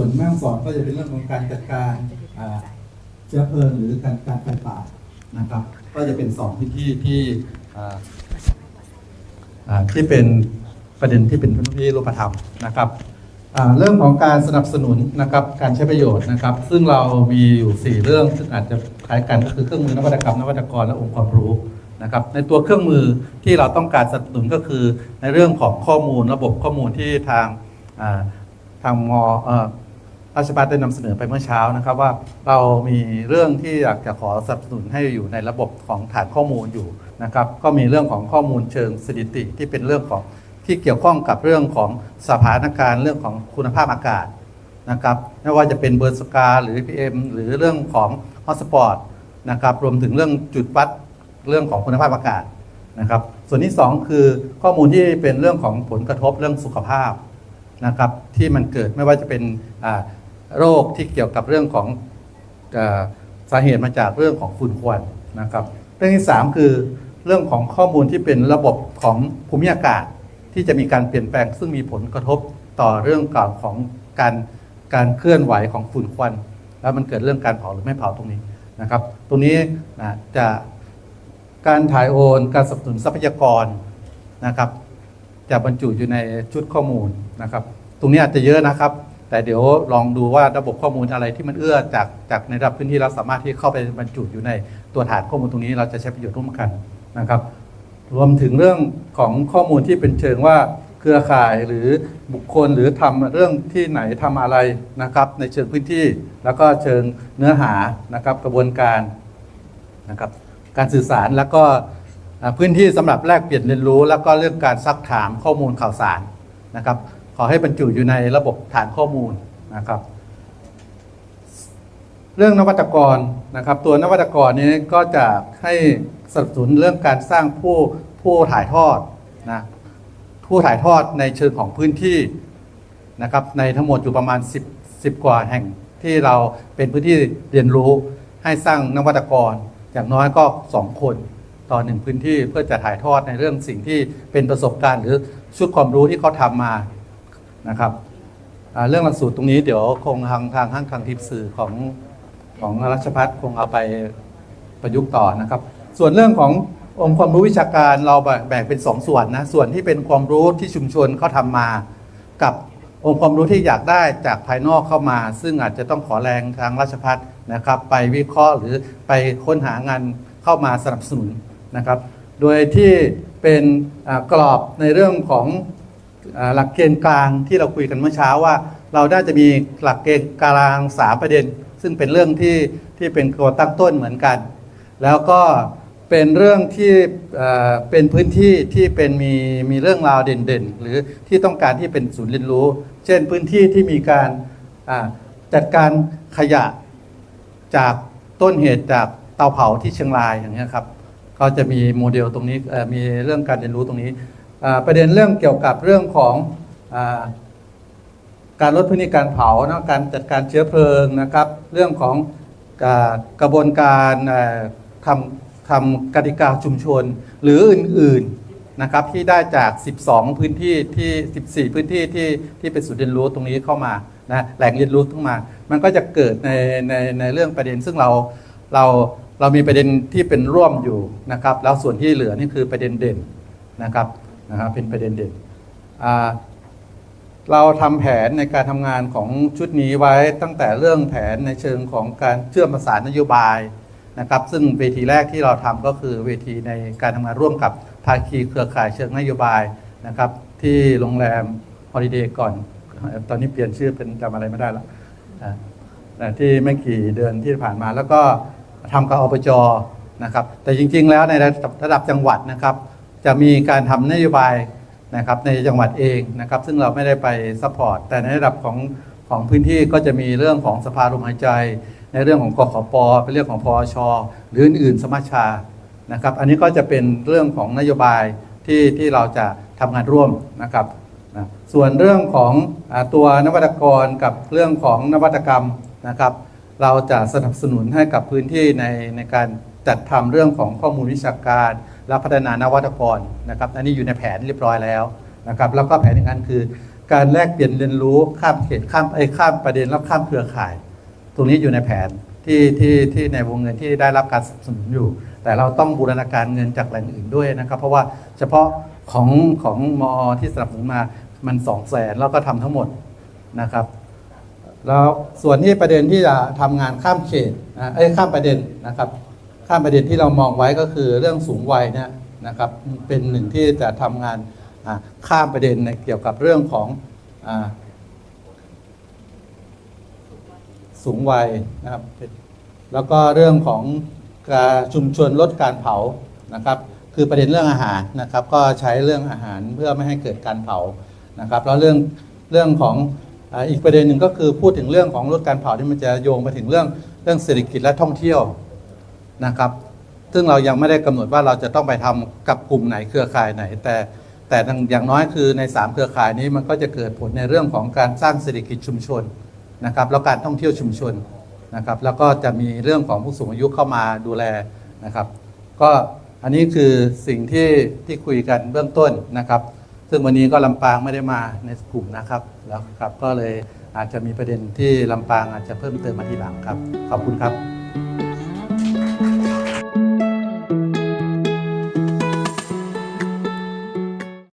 ส่วนแม่ฮ่องสอนก็จะเป็นเรื่องของการจัดการเชื้อเพลิงหรือการการไฟป่านะครับ ก็จะเป็นสองพื้นที่ที่ที่เป็นประเด็นที่เป็นพื้นที่รูปธรรมนะครับเรื่องของการสนับสนุนนะครับการใช้ประโยชน์นะครับ ซึ่งเรามีอยู่ 4 เรื่องซึ่งอาจจะคล้ายกันก็คือเครื่องมือนวัตกรรมนวัตกรและองค์ความรู้นะครับ ในตัวเครื่องมือที่เราต้องการสนับสนุนก็คือในเรื่องของข้อมูลระบบข้อมูลที่ทางทางมอ ราชบัณได้นำเสนอไปเมื่อเช้านะครับว่าเรามีเรื่องที่อยากจะขอสนับสนุนให้อยู่ในระบบของฐานข้อมูลอยู่นะครับก็มีเรื่องของข้อมูลเชิงสถิติที่เป็นเรื่องของที่เกี่ยวข้องกับเรื่องของสถานการณ์เรื่องของคุณภาพอากาศนะครับไม่ว่าจะเป็นเบอร์สกาหรือ PM หรือเรื่องของฮอสปอร์ตนะครับรวมถึงเรื่องจุดวัดเรื่องของคุณภาพอากาศนะครับส่วนที่สองคือข้อมูลที่เป็นเรื่องของผลกระทบเรื่องสุขภาพนะครับที่มันเกิดไม่ว่าจะเป็นอ่า โรคที่เกี่ยวกับเรื่องของสาเหตุมาจากเรื่องของฝุ่นควันนะครับ เรื่องที่ 3 คือเรื่องของข้อมูลที่เป็นระบบของภูมิอากาศ ที่จะมีการเปลี่ยนแปลง ซึ่งมีผลกระทบต่อเรื่องก่าวของการการเคลื่อนไหวของฝุ่นควัน แล้วมันเกิดเรื่องการเผาหรือไม่เผาตรงนี้นะครับ ตรงนี้นะจะการถ่ายโอนการสนับสนุนทรัพยากรนะครับ จะบรรจุอยู่ในชุดข้อมูลนะครับ ตรงนี้อาจจะเยอะนะครับ แต่เดี๋ยวลองดูว่าระบบข้อมูลอะไรที่มันเอื้อจากจากในระดับพื้นที่เราสามารถที่เข้าไปบรรจุอยู่ในตัวฐานข้อมูลตรงนี้เราจะใช้ประโยชน์ร่วมกันนะครับ รวมถึงเรื่องของข้อมูลที่เป็นเชิงว่าเครือข่ายหรือบุคคลหรือทำเรื่องที่ไหนทำอะไรนะครับ ในเชิงพื้นที่ แล้วก็เชิงเนื้อหานะครับกระบวนการนะครับการสื่อสารแล้วก็พื้นที่สำหรับแลกเปลี่ยนเรียนรู้ แล้วก็เรื่องการซักถามข้อมูลข่าวสารนะครับ ขอให้บรรจุอยู่ในระบบฐานข้อมูลนะครับ เรื่องนวัตกรนะครับ ตัวนวัตกรนี้ก็จะให้สนับสนุนเรื่องการสร้างผู้ผู้ถ่ายทอดนะผู้ถ่ายทอดในเชิงของพื้นที่นะครับ ในทั้งหมดอยู่ประมาณ 10 10 กว่าแห่งที่เราเป็นพื้นที่เรียนรู้ให้สร้างนวัตกรอย่างน้อยก็ 2 คนต่อหนึ่งพื้นที่เพื่อจะถ่ายทอดในเรื่องสิ่งที่เป็นประสบการณ์ หรือชุดความรู้ที่เขาทำมา นะครับเรื่องหลักสูตรตรงนี้เดี๋ยวคงทางทางห้างทางทิพย์สื่อของของรัชพัฒน์คงเอาไปประยุกต์ต่อนะครับ ส่วนเรื่องขององค์ความรู้วิชาการเราแบ่งเป็นสองส่วนนะส่วนที่เป็นความรู้ที่ชุมชนเขาทำมา กับองค์ความรู้ที่อยากได้จากภายนอกเข้ามา ซึ่งอาจจะต้องขอแรงทางราชพัฒนะครับ ไปวิเคราะห์หรือไปค้นหางานเข้ามาสนับสนุนนะครับ โดยที่เป็นกรอบในเรื่องของ หลักเกณฑ์กลางที่เราคุยกันเมื่อเช้าว่า เราได้จะมีหลักเกณฑ์กลางสามประเด็น ซึ่งเป็นเรื่องที่ที่เป็นตัวตั้งต้นเหมือนกัน แล้วก็เป็นเรื่องที่เป็นพื้นที่ที่เป็นมีมีเรื่องราวเด่นๆ หรือที่ต้องการที่เป็นศูนย์เรียนรู้ เช่นพื้นที่ที่มีการจัดการขยะจากต้นเหตุจากเตาเผาที่เชียงรายอย่างนี้ยครับ ก็จะมีโมเดลตรงนี้มีเรื่องการเรียนรู้ตรงนี้ ประเด็นเรื่องเกี่ยวกับเรื่องของอการลดพื้นที่การเผานะการจัดการเชื้อเพลิงนะครับ เรื่องของกระบวนการทำทำกติกาชุมชนหรืออื่นๆนะครับที่ได้จาก 12 พื้นที่ที่ 14 พื้นที่ที่ที่เป็นศูนย์เรียนรู้ตรงนี้เข้ามานะแหล่งเรียนรู้ทั้งมา มันก็จะเกิดในในในเรื่องประเด็นซึ่งเราเราเรามีประเด็นที่เป็นร่วมอยู่นะครับ แล้วส่วนที่เหลือนี่คือประเด็นเด่นนะครับ นะครับเป็นประเด็นเด่นเราทำแผนในการทำงานของชุดนี้ไว้ตั้งแต่เรื่องแผนในเชิงของการเชื่อมประสานนโยบายนะครับ ซึ่งเวทีแรกที่เราทำก็คือเวทีในการทำงานร่วมกับภาคีเครือข่ายเชิงนโยบายนะครับ ที่โรงแรมฮอลิเดย์ก่อน ตอนนี้เปลี่ยนชื่อเป็นจำอะไรไม่ได้แล้วที่ไม่กี่เดือนที่ผ่านมา แล้วก็ทำกับอปจนะครับ แต่จริง ๆ แล้วในระดับจังหวัดนะครับ จะมีการทำนโยบายนะครับในจังหวัดเองนะครับซึ่งเราไม่ได้ไปซัพพอร์ตแต่ในระดับของของพื้นที่ก็จะมีเรื่องของสภาลมหายใจ ในเรื่องของกขปเป็นเรื่องของพอชหรืออื่นๆ สมัชชานะครับ อันนี้ก็จะเป็นเรื่องของนโยบายที่ที่เราจะทำงานร่วมนะครับนะส่วนเรื่องของอตัวนวัตกรกับเรื่องของนวัตกรรมนะครับ เราจะสนับสนุนให้กับพื้นที่ในในการจัดทำเรื่องของข้อมูลวิชาการ และพัฒนานวัตกรนะครับอันนี้อยู่ในแผนเรียบร้อยแล้วนะครับแล้วก็แผนอีกอันคือ การแลกเปลี่ยนเรียนรู้ข้ามเขตข้ามไอ้ข้ามประเด็นแล้วข้ามเครือข่าย ตรงนี้อยู่ในแผนที่ที่ที่ในวงเงินที่ได้รับการสนับสนุนอยู่ แต่เราต้องบูรณาการเงินจากแหล่งอื่นด้วยนะครับ เพราะว่าเฉพาะของของมอที่สนับสนุนมามันสองแสนแล้วก็ทำทั้งหมดนะครับแล้วส่วนที่ประเด็นที่จะทำงานข้ามเขตนะเอ้ยข้ามประเด็นนะครับ ข้ามประเด็นที่เรามองไว้ก็คือเรื่องสูงวัยนี่ยนะครับเป็นหนึ่งที่จะทำงานข้ามประเด็นในเกี่ยวกับเรื่องของอสูงวัยนะครับแล้วก็เรื่องของการชุมชนลดการเผานะครับคือประเด็นเรื่องอาหารนะครับ ก็ใช้เรื่องอาหารเพื่อไม่ให้เกิดการเผานะครับแล้วเรื่องเรื่องของอีกประเด็นหนึ่งก็คือพูดถึงเรื่องของลดการเผาที่มันจะโยงไปถึงเรื่องเรื่องเศรษฐกิจและท่องเที่ยว นะครับ ซึ่งเรายังไม่ได้กำหนดว่าเราจะต้องไปทำกับกลุ่มไหนเครือข่ายไหน แต่แต่อย่างน้อยคือใน 3 เครือข่ายนี้มันก็จะเกิดผลในเรื่องของการสร้างเศรษฐกิจชุมชนนะครับแล้วการท่องเที่ยวชุมชนนะครับแล้วก็จะมีเรื่องของผู้สูงอายุเข้ามาดูแลนะครับ ก็อันนี้คือสิ่งที่ที่คุยกันเบื้องต้นนะครับ ซึ่งวันนี้ก็ลำปางไม่ได้มาในกลุ่มนะครับแล้วครับก็เลยอาจจะมีประเด็นที่ลำปางอาจจะเพิ่มเติมมาทีหลังครับ ขอบคุณครับ